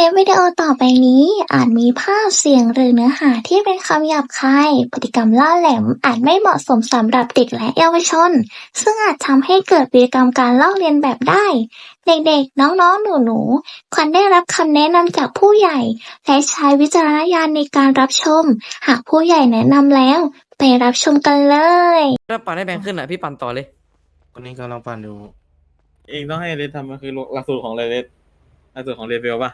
ลิปวิดีโอต่อไปนี้ อาจมีภาพเสียงหรือเนื้อหาที่เป็นคำหยาบคาย พฤติกรรมล่าแหลม อาจไม่เหมาะสมสำหรับเด็กและเยาวชน ซึ่งอาจทำให้เกิดพฤติกรรมการลอกเลียนแบบได้ เด็กๆ น้องๆ หนูๆ ควรได้รับคำแนะนำจากผู้ใหญ่ และใช้วิจารณญาณในการรับชม หากผู้ใหญ่แนะนำแล้ว ไปรับชมกันเลย ถ้าปั่นให้แบงขึ้นอะพี่ปั่นต่อเลย คนนี้กำลังปั่นอยู่ เองต้องให้เรดทำมันคือหลักสูตรของเรดหลักสูตรของเรดเวลป่ะ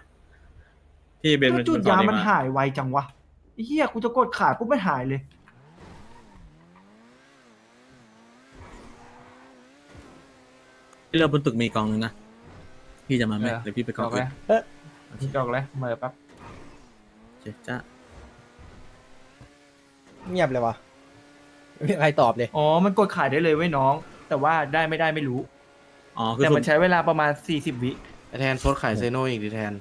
ที่เบนมันจุดสอยาเองมันมาหายไวจังวะไอ้เหี้ยกูจะกดขายปุ๊บมันหายเลยที่เราบนตึกมีกองหนึงนะ พี่จะมาไหมเออเดี๋ยวพี่ไปกดองอกเลยดอกเลยเมื่อแป๊บเจ๊จ้าเงียบเลยวะไม่มีใครตอบเลย อ๋อมันกดขายได้เลยเว้ยน้อง แต่ว่าได้ไม่ได้ไม่รู้ อ๋อคือแต่มันใช้เวลาประมาณ 40 วิไอแทนโพสต์ขายเซโนอีกดิแทน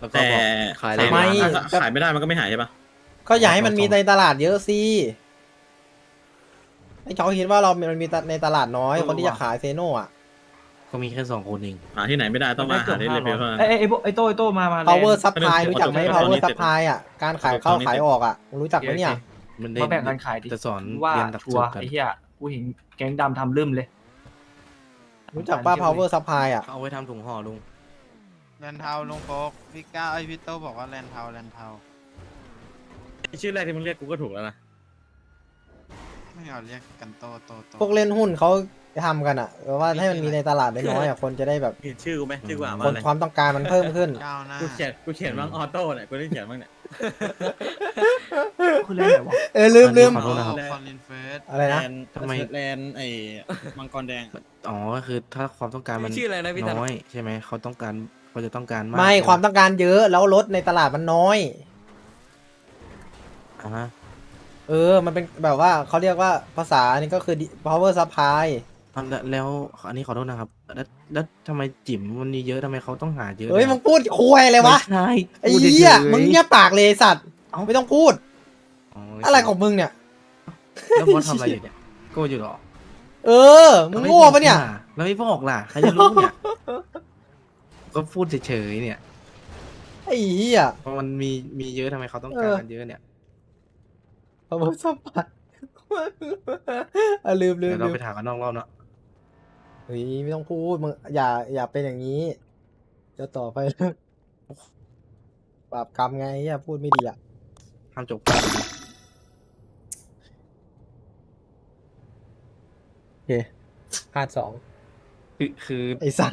แล้วก็แต่บอกขายอะไรไม่ ถ้าขายไม่ได้มันก็ไม่หายใช่ปะก็อยากให้มันมีในตลาดเยอะสิไอ้เขาคิดว่าเรามันมีในตลาดน้อยคนที่จะขายเซโน่อะ ก็มีแค่สองคนเอง หาที่ไหนไม่ได้ต้องมาหาที่เรเวลเท่านั้น ไอ้ไอ้ไอ้พวกไอ้โต้ไอ้โต้มา มา power แลนด์ supply อันนี้รู้จักไหมอันนี้ power อันนี้ supply อะการขายเข้าอันนี้ขายออกอะมึงรู้จักไหมเนี่ย มันได้มาแบ่งกันขายดิจะสอนว่าเรียนหลักทัสูวตร์รกันไอ้เหี้ยกูเห็นแก๊งดำทำลืมเลย รู้จักป้า power supply อะ เขาเอาไว้ทำถุงห่อลุง แลนเทาลุงโฟกพี่ก้าวไอพี่โตบอกว่าแลนเทาแลนเทาชื่อแรกที่มึงเรียกกูก็ถูกแล้วนะ ไม่เอาเรียกกันโตโตโตพวกเล่นหุ้นเขาทำกันอะแต่ว่าให้มันมีในตลาดน้อยๆอะคนจะได้แบบเห็นชื่อกูไหมชื่อกูอ่านคว่านอะไรความต้องการมันเพิ่มขึ้น ก้าวหน้ากูเขียนกูเขียนบ้างออโต้เนี่ยกูได้เขียนบ้างเนี่ย คุณเล่นอะไรวะ เออลืมลืมขอโทษนะครับ คอนลินเฟสอะไรนะ แลนด์ทำไม แลนด์ไอ้มังกรแดงอ๋อก็คือถ้าความต้องการมันชื่ออะไรนะพี่ธัน น้อยใช่ไหมเขาต้องการ เขาจะต้องการมากไม่ความต้องการเยอะแล้วรถในตลาดมันน้อย อ่าฮะเออ มันเป็นแบบว่าเขาเรียกว่าภาษาอันนี้ก็คือ power supply อะแล้วแล้วอันนี้ขอโทษนะครับ แล้วแล้วทำไมจิ๋มมันมีเยอะทำไมเขาต้องหาเยอะเฮ้ยด้วมึงพูดคุยเลยวะ ไม่ใช่ไอ้พูดเหี้ยฉๆมึงเงียบปากเลยไอ้สัตว์เอ้าไม่ต้องพูด อะไรของมึงเนี่ย แล้วพอทำอะไรอยู่เนี่ยโก้อยู่เหรอเออ มึงโง่ปะเนี่ย แล้วไม่บอกล่ะใครจะรู้เนี่ย ก็พูดเฉยๆเนี่ย ไอ้เหี้ย เพราะมันมีมีเยอะทำไมเขาต้องการกันเยอะเนี่ย power supply อะลืมลืมเดี๋ยวเราลืมไปถามกันนอกรอบเนาะเฮ้ยไม่ต้องพูดมึงอย่าอย่าเป็นอย่างนี้จะต่อไปบาปกรรมไงเหี้ยพูดไม่ดีอะห้ามจบกันโอเคพลาดสองคือคือไอ้สัน